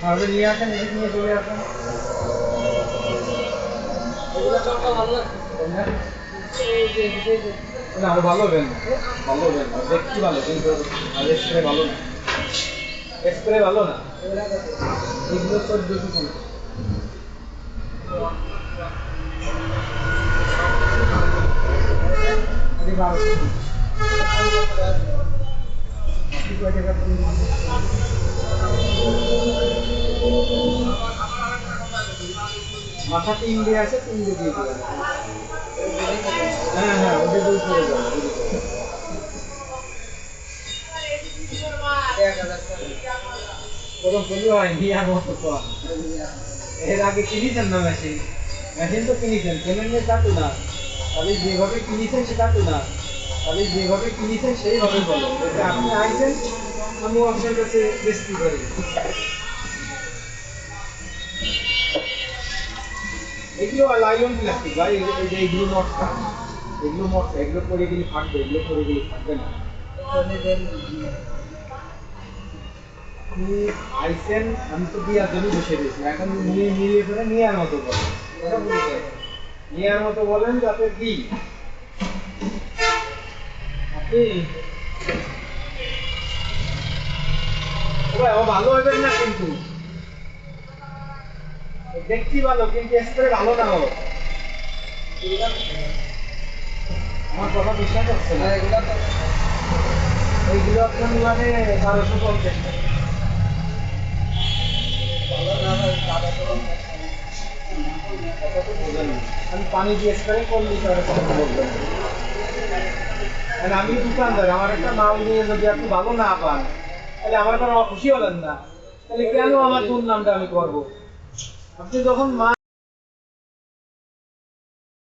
তাহলে নিয়ে আসেন এদিক নিয়ে চলে আসেন। না আরও ভালো হবেন ভালো হবেন দেখছি ভালো কিন্তু আর স্প্রে ভালো না। স্প্রে ভালো না? এগুলো চোদ্দশো পঞ্চাশ বারোশো আছে তিন দিয়ে দিয়ে হ্যাঁ হ্যাঁ ওদের দুই করে এর আগে কিনেছেন না মেশিন? মেশিন তো কিনেছেন কেনেন না তা তো না। তাহলে যেভাবে কিনেছেন সেটা না। তাহলে যেভাবে কিনেছেন সেইভাবে বলো আপনি আইছেন আমি আপনার কাছে বেশি করি। এগুলো লাইলন প্লাস্টিক ভাই। এই যে এইগুলো মটকা এগুলো মটকা এগুলো করে গেলে ফাটবে, এগুলো করে গেলে ফাটবে না। আইসেন আমি তো বসে রয়েছি। এখন নিয়ে নিয়ে করে বলেন। বলেন যাতে কি? আপনি ভালো হবে না কিন্তু। দেখছি ভালো, কিন্তু স্প্রে ভালো না ও আমার কথা বিশ্বাস হচ্ছে না। এইগুলো আপনার মানে বারোশো পঞ্চাশ। টাকা আমি পানি দিয়ে স্প্রে করলি তাহলে কথা বলবেন? মানে আমি দোকানদার, আমার একটা মাল নিয়ে যদি আপনি ভালো না পান, তাহলে আমার কোনো খুশি হলেন না। তাহলে কেন আমার দুর্নামটা আমি করব? আপনি যখন মাল